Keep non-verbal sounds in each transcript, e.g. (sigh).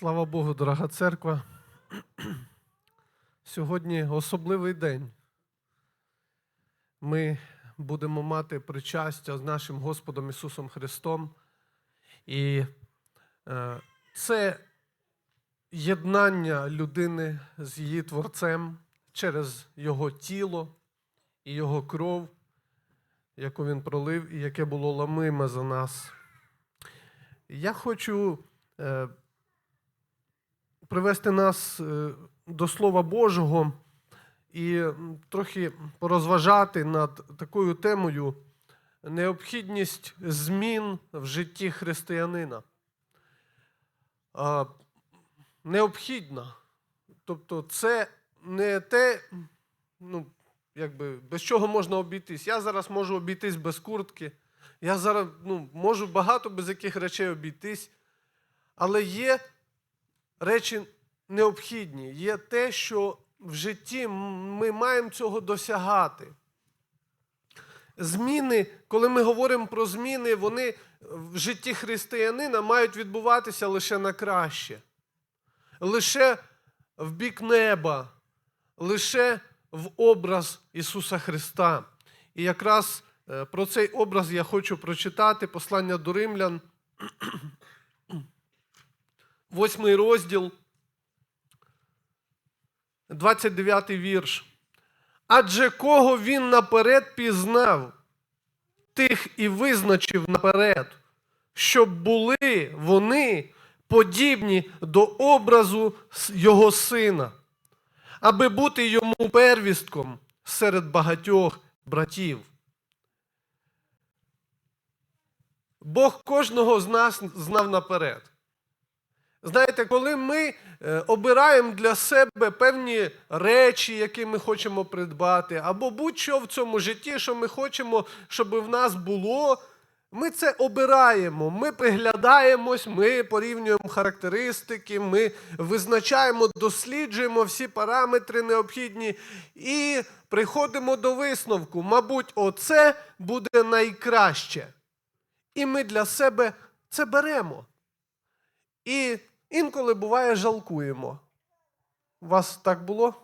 Слава Богу, дорога церква. (clears throat) Сьогодні особливий день. Ми будемо мати причастя з нашим Господом Ісусом Христом. І е, це єднання людини з її Творцем через Його тіло і Його кров, яку Він пролив, і яке було ламиме за нас. Я хочу е, привести нас е, до Слова Божого і трохи порозважати над такою темою необхідність змін в житті християнина. Необхідна. Тобто, це не те, ну, якби, без чого можна обійтись. Я зараз можу обійтись без куртки. Я зараз ну, можу багато без яких речей обійтись. Але є речі необхідні, є те, що в житті ми маємо цього досягати. Зміни, коли ми говоримо про зміни, вони в житті християнина мають відбуватися лише на краще, лише в бік неба, лише в образ Ісуса Христа. І якраз е, про цей образ я хочу прочитати послання до римлян, восьмий розділ, 29 вірш. Адже кого він наперед пізнав, тих і визначив наперед, щоб були вони подібні до образу його сина, аби бути йому первістком серед багатьох братів. Бог кожного з нас знав наперед. Знаєте, коли ми е, обираємо для себе певні речі, які ми хочемо придбати, або будь-що в цьому житті, що ми хочемо, щоб в нас було, ми це обираємо, ми приглядаємось, ми порівнюємо характеристики, ми визначаємо, досліджуємо всі параметри необхідні і приходимо до висновку. Мабуть, оце буде найкраще. І ми для себе це беремо. І інколи буває жалкуємо. У вас так було?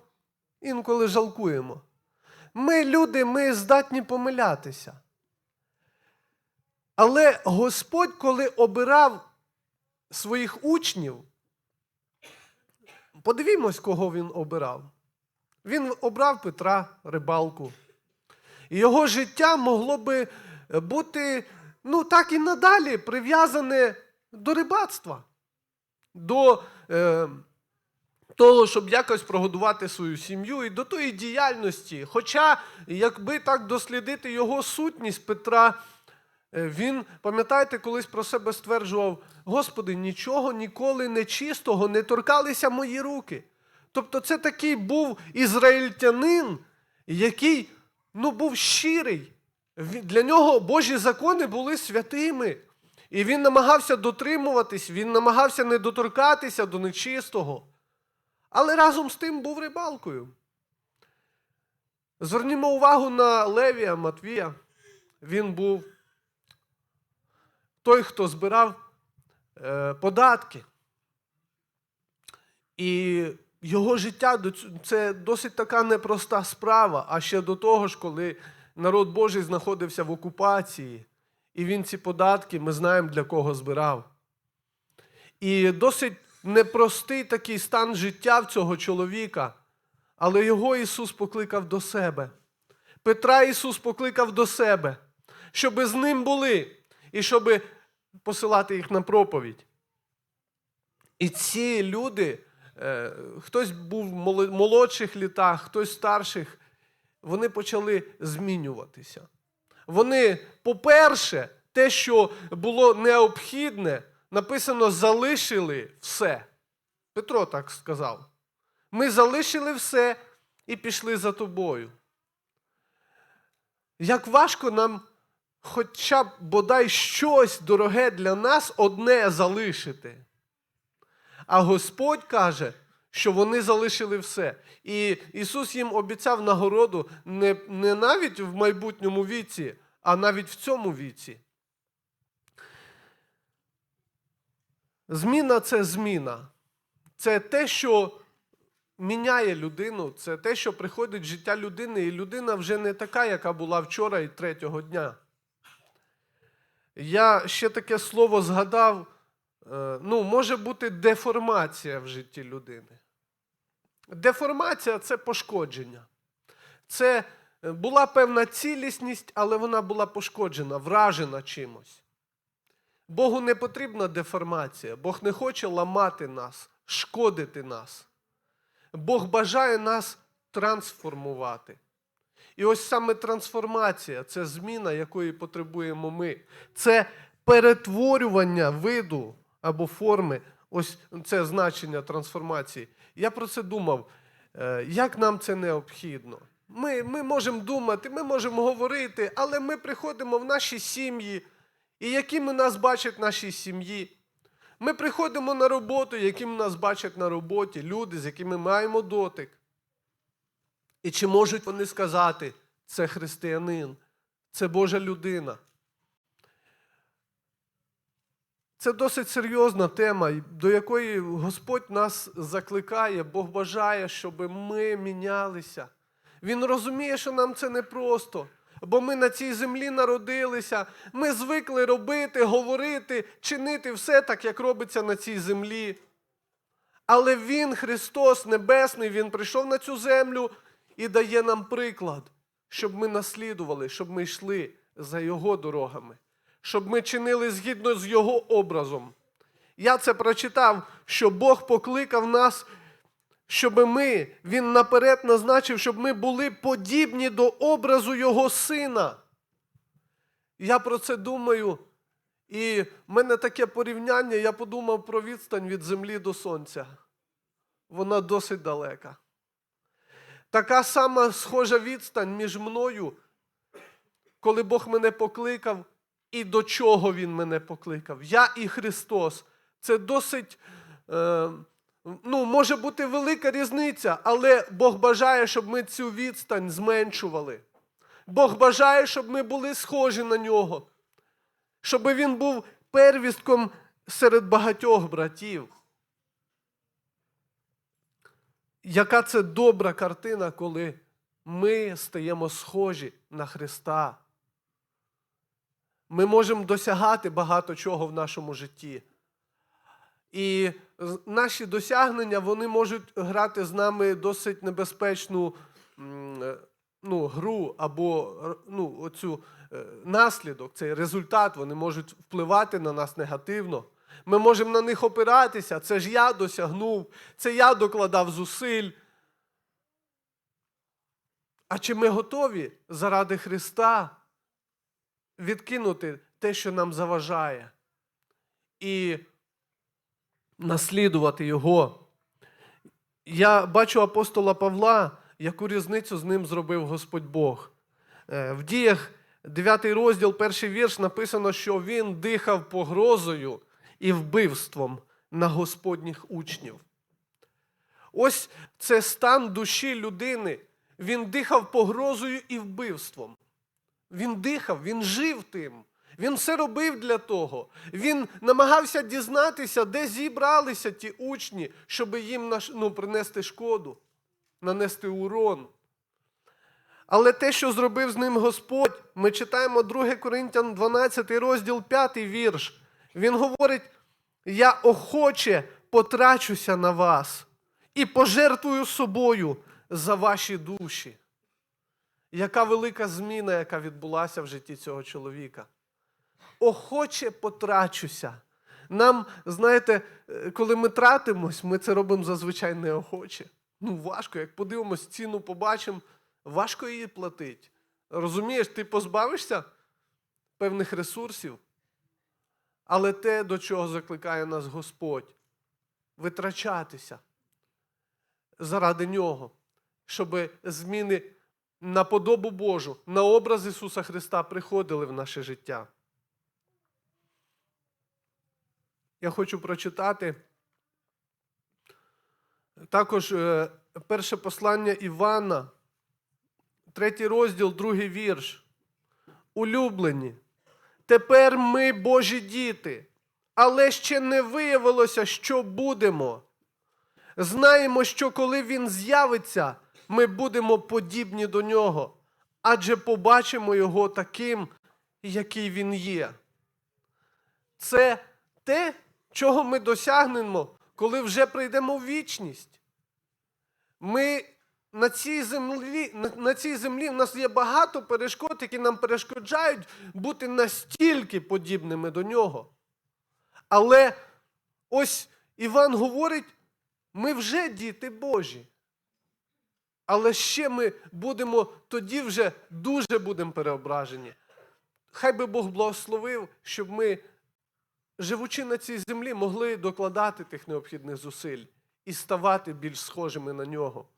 Інколи жалкуємо. Ми, люди, ми здатні помилятися. Але Господь, коли обирав своїх учнів, подивімось, кого він обирав. Він обрав Петра рибалку. Його життя могло би бути, ну, так і надалі прив'язане до рибацтва, до е, того, щоб якось прогодувати свою сім'ю і до тої діяльності. Хоча, якби так дослідити його сутність Петра, е, він, пам'ятаєте, колись про себе стверджував: Господи, нічого ніколи нечистого не торкалися мої руки. Тобто, це такий був ізраїльтянин, який ну, був щирий. Для нього Божі закони були святими. І він намагався дотримуватись, він намагався не доторкатися до нечистого. Але разом з тим був рибалкою. Звернімо увагу на Левія Матвія. Він був той, хто збирав е, податки. І його життя це досить така непроста справа. А ще до того ж, коли народ Божий знаходився в окупації, і він ці податки, ми знаємо, для кого збирав. І досить непростий такий стан життя в цього чоловіка, але його Ісус покликав до себе. Петра Ісус покликав до себе, щоби з ним були, і щоби посилати їх на проповідь. І ці люди, е, хтось був в молодших літах, хтось старших, вони почали змінюватися. Вони, по-перше, те, що було необхідне, написано, залишили все. Петро так сказав. Ми залишили все і пішли за тобою. Як важко нам хоча б бодай щось дороге для нас одне залишити. А Господь каже, що вони залишили все. І Ісус їм обіцяв нагороду не, не навіть в майбутньому віці, а навіть в цьому віці. Зміна це зміна. це те, що міняє людину, це те, що приходить життя людини, і людина вже не така, яка була вчора і третього дня. Я ще таке слово згадав. е, Ну, може бути деформація в житті людини. Деформація це пошкодження. Це е, була певна цілісність, але вона була пошкоджена, вражена чимось. Богу не потрібна деформація. Бог не хоче ламати нас, шкодити нас. Бог бажає нас трансформувати. І ось саме трансформація це зміна, якої потребуємо ми. Це перетворювання виду або форми. Ось це значення трансформації. Я про це думав, е, як нам це необхідно. Ми, ми можемо думати, ми можемо говорити, але ми приходимо в наші сім'ї, і якими нас бачать наші сім'ї. Ми приходимо на роботу, якими нас бачать на роботі, люди, з якими маємо дотик. І чи можуть вони сказати, це християнин, це Божа людина? Це досить серйозна тема, до якої Господь нас закликає, Бог бажає, щоб ми мінялися. Він розуміє, що нам це непросто, бо ми на цій землі народилися, ми звикли робити, говорити, чинити все так, як робиться на цій землі. Але Він, Христос Небесний, Він прийшов на цю землю і дає нам приклад, щоб ми наслідували, щоб ми йшли за Його дорогами, щоб ми чинили згідно з Його образом. Я це прочитав, що Бог покликав нас, щоб ми, Він наперед назначив, щоб ми були подібні до образу Його Сина. Я про це думаю. І в мене таке порівняння, я подумав про відстань від землі до сонця. Вона досить далека. Така сама схожа відстань між мною, коли Бог мене покликав, і до чого Він мене покликав. Я і Христос. Це досить, е, ну, може бути велика різниця, але Бог бажає, щоб ми цю відстань зменшували. Бог бажає, щоб ми були схожі на нього щоб він був первістком серед багатьох братів. Яка це добра картина, коли ми стаємо схожі на Христа. Ми можемо досягати багато чого в нашому житті. І наші досягнення вони можуть грати з нами досить небезпечну е, ну, гру або ну, оцю е, наслідок, цей результат, вони можуть впливати на нас негативно. Ми можемо на них опиратися. Це ж я досягнув, це я докладав зусиль. А чи ми готові заради Христа відкинути те, що нам заважає, і наслідувати Його? Я бачу апостола Павла, яку різницю з ним зробив Господь Бог. Е, В діях 9 розділ, перший вірш написано, що він дихав погрозою і вбивством на Господніх учнів. Ось це стан душі людини. Він дихав погрозою і вбивством. Він дихав, він жив тим. Він все робив для того. Він намагався дізнатися, де зібралися ті учні, щоб їм ну, принести шкоду, нанести урон. Але те, що зробив з ним Господь, ми читаємо 2 Коринтян 12 розділ 5 вірш. Він говорить: я охоче потрачуся на вас і пожертвую собою за ваші душі. Яка велика зміна, яка відбулася в житті цього чоловіка. Охоче потрачуся. Нам, знаєте, е, коли ми тратимось, ми це робимо зазвичай неохоче. Ну, важко, як подивимось, ціну побачимо, важко її платити. Розумієш, ти позбавишся певних ресурсів, але те, до чого закликає нас Господь, витрачатися заради нього, щоб зміни на подобу Божу, на образ Ісуса Христа приходили в наше життя. Я хочу прочитати також е, перше послання Івана, третій розділ, другий вірш. Улюблені. Тепер ми Божі діти, але ще не виявилося, що будемо. знаємо, що коли Він з'явиться, ми будемо подібні до нього, адже побачимо його таким, який він є. Це те, чого ми досягнемо, коли вже прийдемо в вічність. Ми на цій землі, на, цій землі в нас є багато перешкод, які нам перешкоджають бути настільки подібними до нього. Але ось Іван говорить, ми вже діти Божі. Але ще ми будемо тоді вже дуже будемо переображені. Хай би Бог благословив, щоб ми, живучи на цій землі, могли докладати тих необхідних зусиль і ставати більш схожими на нього.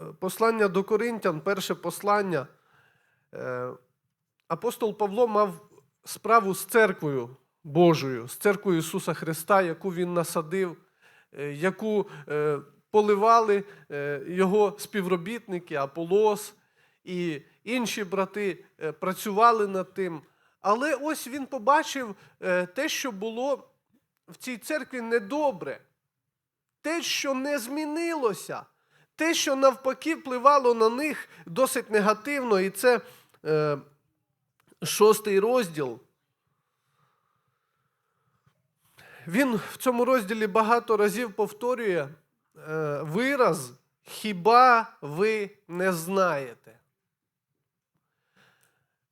Е, Послання до Коринтян, перше послання. Е, Апостол Павло мав справу з церквою Божою, з церквою Ісуса Христа, яку він насадив, е, яку поливали е, його співробітники, Аполос і інші брати е, працювали над тим. Але ось він побачив е, те, що було в цій церкві недобре, те, що не змінилося, те, що навпаки впливало на них досить негативно, і це шостий розділ. Він в цьому розділі багато разів повторює вираз хіба ви не знаєте.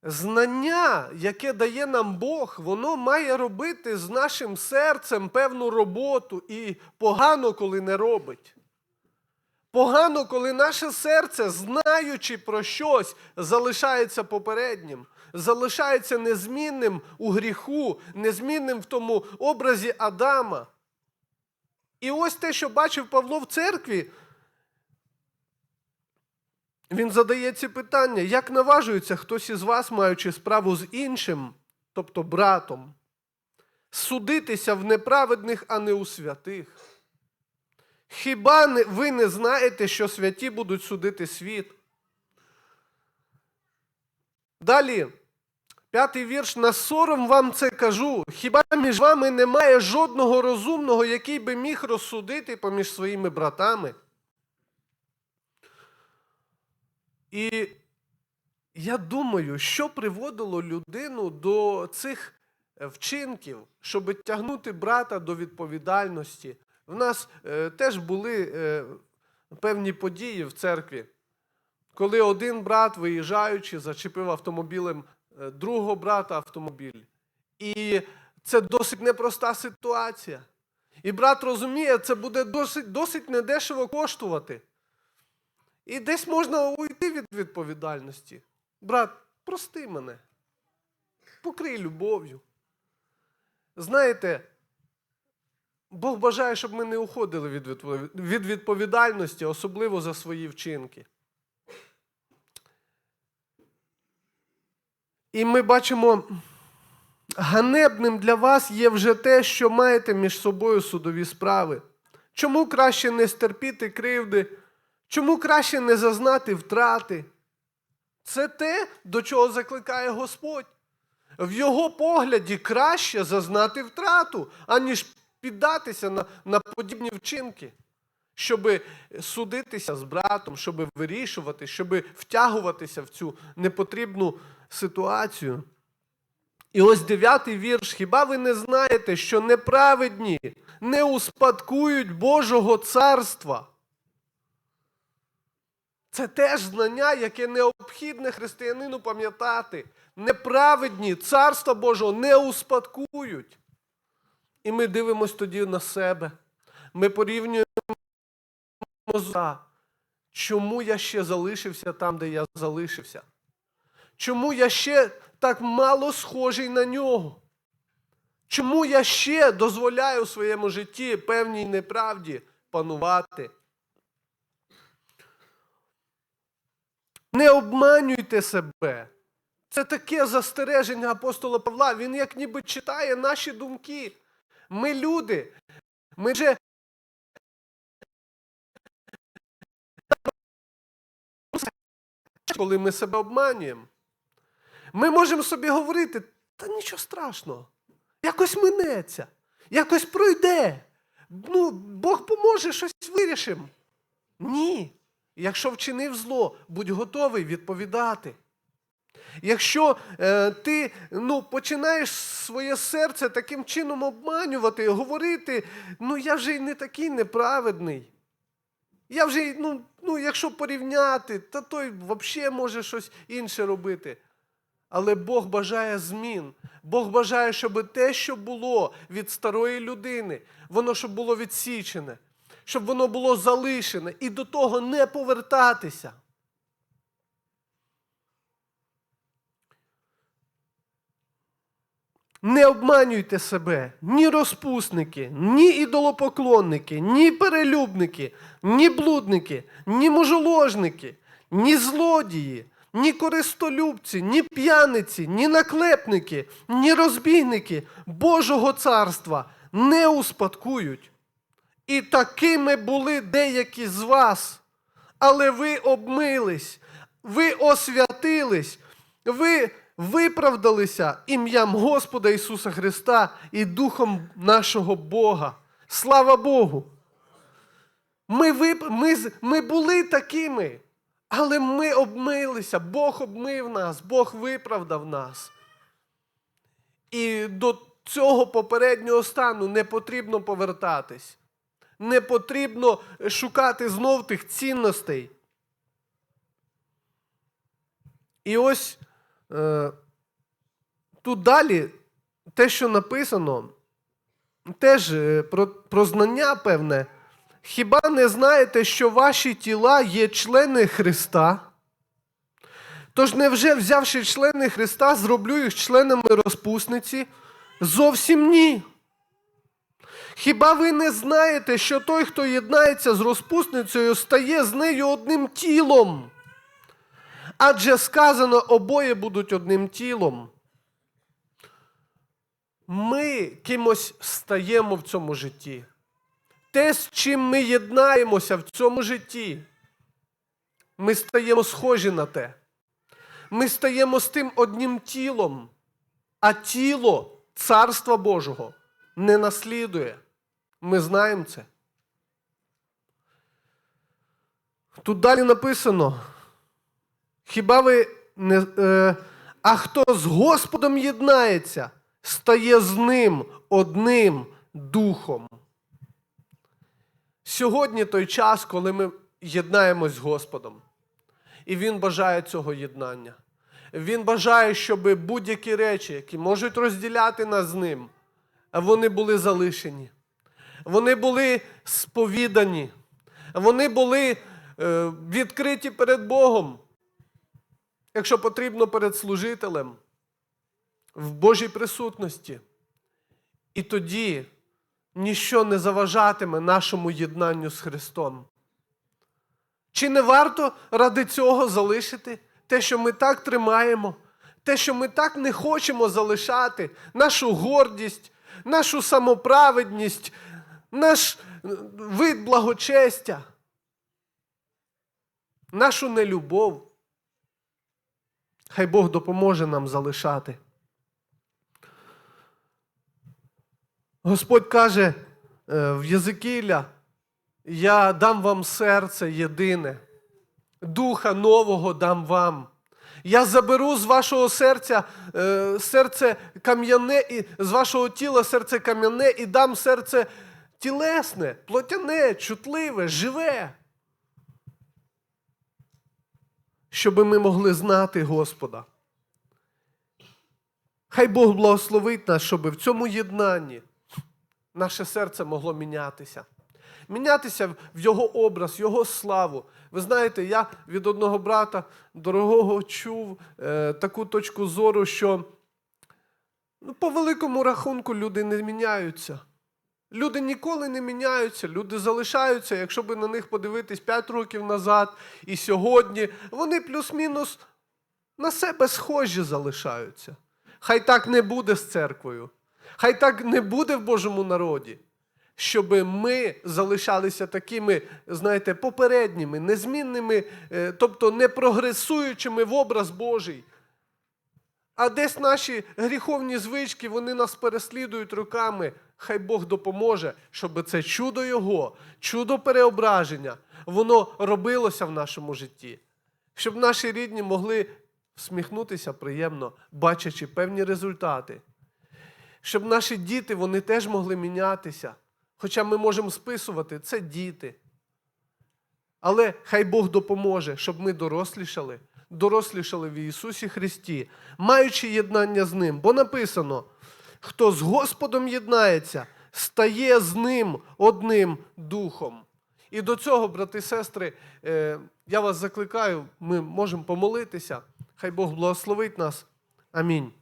Знання, яке дає нам Бог, воно має робити з нашим серцем певну роботу і погано, коли не робить. Погано, коли наше серце, знаючи про щось, залишається попереднім, залишається незмінним у гріху, незмінним в тому образі Адама. І ось те, що бачив Павло в церкві, він задає ці питання, як наважується хтось із вас, маючи справу з іншим, тобто братом, судитися в неправедних, а не у святих. Хіба ви не знаєте, що святі будуть судити світ? Далі, п'ятий вірш. На сором вам це кажу. Хіба між вами немає жодного розумного, який би міг розсудити поміж своїми братами? І я думаю, що приводило людину до цих е, вчинків, щоб тягнути брата до відповідальності. В нас е, теж були е, певні події в церкві, коли один брат, виїжджаючи, зачепив автомобілем другого брата автомобіль. І це досить непроста ситуація. І брат розуміє, це буде досить, досить недешево коштувати. І десь можна уйти від відповідальності. Брат, прости мене. Покрий любов'ю. Знаєте, Бог бажає, щоб ми не уходили від відповідальності, особливо за свої вчинки. І ми бачимо, ганебним для вас є вже те, що маєте між собою судові справи. Чому краще не стерпіти кривди? Чому краще не зазнати втрати? Це те, до чого закликає Господь. В його погляді краще зазнати втрату, аніж піддатися на, на подібні вчинки, щоб судитися з братом, щоб вирішувати, щоб втягуватися в цю непотрібну ситуацію. І ось дев'ятий вірш. Хіба ви не знаєте, що неправедні не успадкують Божого царства? Це теж знання, яке необхідне християнину пам'ятати. Неправедні царства Божого не успадкують. І ми дивимось тоді на себе. Ми порівнюємо з чому я ще залишився там, де я залишився. Чому я ще так мало схожий на нього? Чому я ще дозволяю в своєму житті певній неправді панувати? Не обманюйте себе. Це таке застереження апостола Павла. Він як ніби читає наші думки. Ми люди. Ми вже коли ми себе обманюємо. Ми можемо собі говорити, та нічого страшного. Якось минеться, якось пройде. ну, Бог поможе, щось вирішимо. Ні. Якщо вчинив зло, будь готовий відповідати. Якщо е, ти ну, починаєш своє серце таким чином обманювати, говорити, ну я вже й не такий неправедний. Я вже, ну, ну якщо порівняти, то той взагалі може щось інше робити. Але Бог бажає змін. Бог бажає, щоб те, що було від старої людини, воно щоб було відсічене, щоб воно було залишене і до того не повертатися. Не обманюйте себе, ні розпусники, ні ідолопоклонники, ні перелюбники, ні блудники, ні мужоложники, ні злодії, ні користолюбці, ні п'яниці, ні наклепники, ні розбійники Божого царства не успадкують. І такими були деякі з вас, але ви обмились, ви освятились, ви виправдалися ім'ям Господа Ісуса Христа і Духом нашого Бога. Слава Богу! Ми, вип... ми, ми були такими, але ми обмилися. Бог обмив нас, Бог виправдав нас. І до цього попереднього стану не потрібно повертатись. Не потрібно шукати знов тих цінностей. І ось тут далі те, що написано, теж е, про, про знання певне. Хіба не знаєте, що ваші тіла є члени Христа? Тож невже, взявши члени Христа, зроблю їх членами розпусниці? Зовсім ні. Хіба ви не знаєте, що той, хто єднається з розпусницею, стає з нею одним тілом? Адже сказано, обоє будуть одним тілом. Ми кимось стаємо в цьому житті. Те, з чим ми єднаємося в цьому житті, ми стаємо схожі на те. Ми стаємо з тим одним тілом, а тіло Царства Божого не наслідує. Ми знаємо це. Тут далі написано: хіба ви не. Е, а хто з Господом єднається, стає з ним одним духом. Сьогодні той час, коли ми єднаємось з Господом. І Він бажає цього єднання. Він бажає, щоб будь-які речі, які можуть розділяти нас з ним, вони були залишені. Вони були сповідані. Вони були е, відкриті перед Богом. Якщо потрібно перед служителем в Божій присутності. І тоді ніщо не заважатиме нашому єднанню з Христом. Чи не варто ради цього залишити те, що ми так тримаємо, те, що ми так не хочемо залишати, нашу гордість, нашу самоправедність, наш вид благочестя, нашу нелюбов? Хай Бог допоможе нам залишати. Господь каже е, в Єзикіля, я дам вам серце єдине, духа нового дам вам. Я заберу з вашого серця е, серце кам'яне, з вашого тіла серце кам'яне і дам серце тілесне, плотяне, чутливе, живе. Щоб ми могли знати Господа. Хай Бог благословить нас, щоб в цьому єднанні наше серце могло мінятися. Мінятися в Його образ, Його славу. Ви знаєте, я від одного брата дорогого чув е, таку точку зору, що ну, по великому рахунку люди не міняються. Люди ніколи не міняються, люди залишаються, якщо би на них подивитись 5 років назад і сьогодні, вони плюс-мінус на себе схожі залишаються. Хай так не буде з церквою. Хай так не буде в Божому народі, щоб ми залишалися такими, знаєте, попередніми, незмінними, е, тобто не прогресуючими в образ Божий. А десь наші гріховні звички, вони нас переслідують руками, хай Бог допоможе, щоб це чудо Його, чудо переображення, воно робилося в нашому житті. Щоб наші рідні могли всміхнутися приємно, бачачи певні результати. Щоб наші діти вони теж могли мінятися. Хоча ми можемо списувати, це діти. Але хай Бог допоможе, щоб ми дорослішали, дорослішали в Ісусі Христі, маючи єднання з Ним. Бо написано: хто з Господом єднається, стає з Ним одним духом. І до цього, брати і сестри, е, я вас закликаю, ми можемо помолитися. Хай Бог благословить нас. Амінь.